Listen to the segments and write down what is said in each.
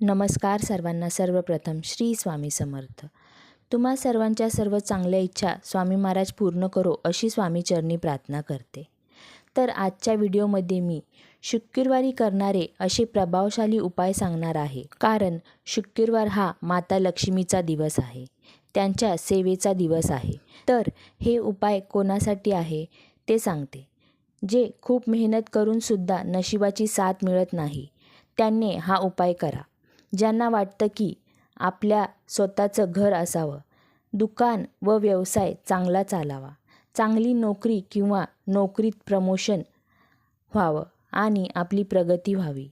नमस्कार सर्वांना. सर्वप्रथम श्री स्वामी समर्थ. तुम्हा सर्वांच्या सर्व चांगल्या इच्छा स्वामी महाराज पूर्ण करो अशी स्वामीचरणी प्रार्थना करते. तर आजच्या व्हिडिओमध्ये मी शुक्रवारी करणारे असे प्रभावशाली उपाय सांगणार आहे. कारण शुक्रवार हा माता लक्ष्मीचा दिवस आहे. त्यांच्या सेवेचा दिवस आहे. तर हे उपाय कोणासाठी आहे ते सांगते. जे खूप मेहनत करूनसुद्धा नशिबाची साथ मिळत नाही त्यांनी हा उपाय करा. ज्यांना वाटतं की आपल्या स्वतःचं घर असावं. दुकान व व्यवसाय चांगला चालावा. चांगली नोकरी किंवा नोकरीत प्रमोशन व्हावं आणि आपली प्रगती व्हावी.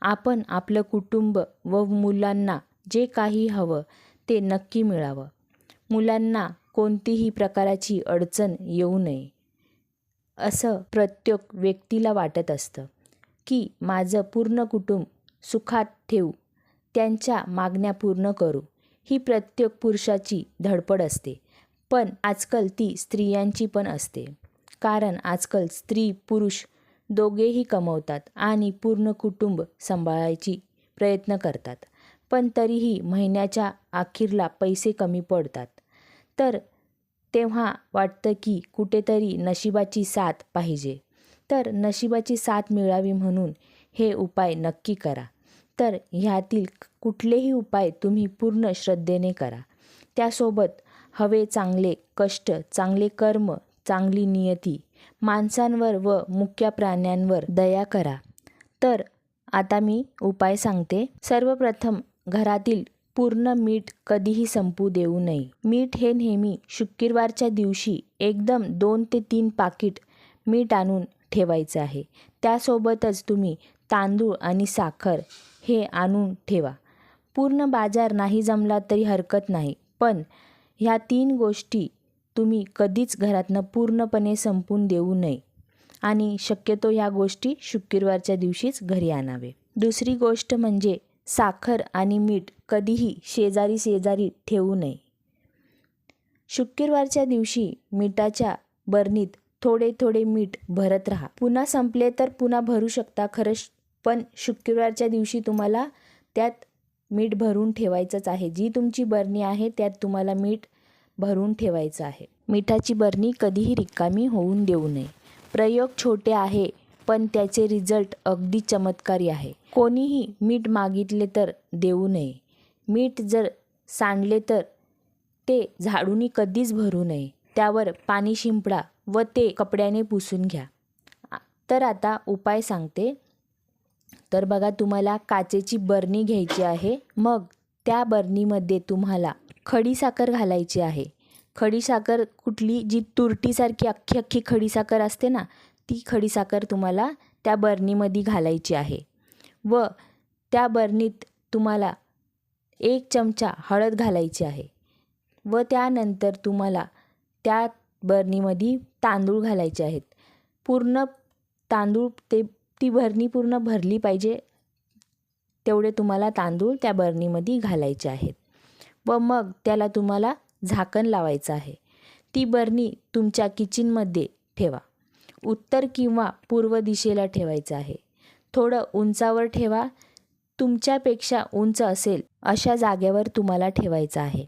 आपण आपलं कुटुंब व मुलांना जे काही हवं ते नक्की मिळावं. मुलांना कोणतीही प्रकाराची अडचण येऊ नये. असं प्रत्येक व्यक्तीला वाटत असतं की माझं पूर्ण कुटुंब सुखात ठेवू त्यांच्या मागण्या पूर्ण करू. ही प्रत्येक पुरुषाची धडपड असते. पण आजकाल ती स्त्रियांची पण असते. कारण आजकाल स्त्री पुरुष दोघेही कमवतात आणि पूर्ण कुटुंब सांभाळायची प्रयत्न करतात. पण तरीही महिन्याच्या अखेरला पैसे कमी पडतात. तर तेव्हा वाटतं की कुठेतरी नशिबाची साथ पाहिजे. तर नशिबाची साथ मिळावी म्हणून हे उपाय नक्की करा. तर ह्यातील कुठलेही उपाय तुम्ही पूर्ण श्रद्धेने करा. त्यासोबत हवे चांगले कष्ट चांगले कर्म चांगली नियती माणसांवर व मुख्य प्राण्यांवर दया करा. तर आता मी उपाय सांगते. सर्वप्रथम घरातील पूर्ण मीठ कधीही संपू देऊ नये. मीठ हे नेहमी शुक्रवारच्या दिवशी एकदम दोन ते तीन पाकिट मीठ आणून ठेवायचं आहे. त्यासोबतच तुम्ही तांदूळ आणि साखर हे आणून ठेवा. पूर्ण बाजार नाही जमला तरी हरकत नाही. पण ह्या तीन गोष्टी तुम्ही कधीच घरातनं पूर्णपणे संपून देऊ नये. आणि शक्यतो ह्या गोष्टी शुक्रवारच्या दिवशीच घरी आणावे. दुसरी गोष्ट म्हणजे साखर आणि मीठ कधीही शेजारी शेजारी ठेवू नये. शुक्रवारच्या दिवशी मिठाच्या बरणीत थोडे थोडे मीठ भरत राहा. पुन्हा संपले तर पुन्हा भरू शकता. खरंच पण शुक्रवारच्या दिवशी तुम्हाला त्यात मीठ भरून ठेवायचंच आहे. जी तुमची बरणी आहे त्यात तुम्हाला मीठ भरून ठेवायचं आहे. मिठाची बरणी कधीही रिकामी होऊन देऊ नये. प्रयोग छोटे आहे पण त्याचे रिझल्ट अगदी चमत्कारी आहे. कोणीही मीठ मागितले तर देऊ नये. मीठ जर सांडले तर ते झाडूनी कधीच भरू नये. त्यावर पाणी शिंपडा व ते कपड्याने पुसून घ्या. तर आता उपाय सांगते. तर बघा तुम्हाला काचेची बरणी घ्यायची आहे. मग त्या बरणीमध्ये तुम्हाला खडीसाखर घालायची आहे. खडीसाखर कुठली? जी तुरटीसारखी अख्खी अख्खी खडीसाखर असते ना ती खडीसाखर तुम्हाला त्या बरणीमध्ये घालायची आहे. व त्या बरणीत तुम्हाला एक चमचा हळद घालायची आहे. व त्यानंतर तुम्हाला त्या बरणीमध्ये तांदूळ घालायचे आहेत. पूर्ण तांदूळ ते ती बरणी पूर्ण भरली पाहिजे तेवढे तुम्हाला तांदूळ त्या बरणीमध्ये घालायचे आहेत. व मग त्याला तुम्हाला झाकण लावायचं आहे. ती बरणी तुमच्या किचनमध्ये ठेवा. उत्तर किंवा पूर्व दिशेला ठेवायचं आहे. थोडं उंचावर ठेवा. तुमच्यापेक्षा उंच असेल अशा जागेवर तुम्हाला ठेवायचं आहे.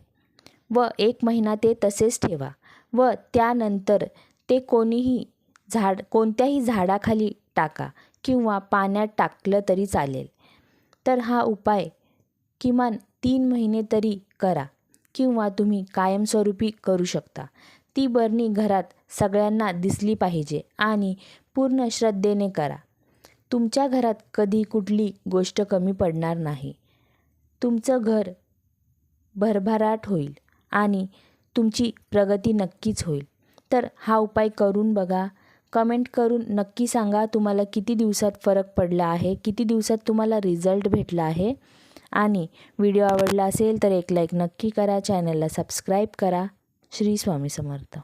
व एक महिना ते तसेच ठेवा. व त्यानंतर ते कोणीही झाड कोणत्याही झाडाखाली टाका. किंवा पाण्यात टाकलं तरी चालेल. तर हा उपाय किमान तीन महिने तरी करा किंवा तुम्ही कायमस्वरूपी करू शकता. ती बरणी घरात सगळ्यांना दिसली पाहिजे आणि पूर्ण श्रद्धेने करा. तुमच्या घरात कधी कुठली गोष्ट कमी पडणार नाही. तुमचं घर भरभराट होईल आणि तुमची प्रगती नक्कीच होईल. तर हा उपाय करून बघा कमेंट करून नक्की सांगा तुम्हाला किती दिवसात फरक पडला आहे किती दिवसात तुम्हाला रिझल्ट भेटला आहे. आणि व्हिडिओ आवडला असेल तर एक लाईक नक्की करा चॅनलला सबस्क्राईब करा. श्री स्वामी समर्थ.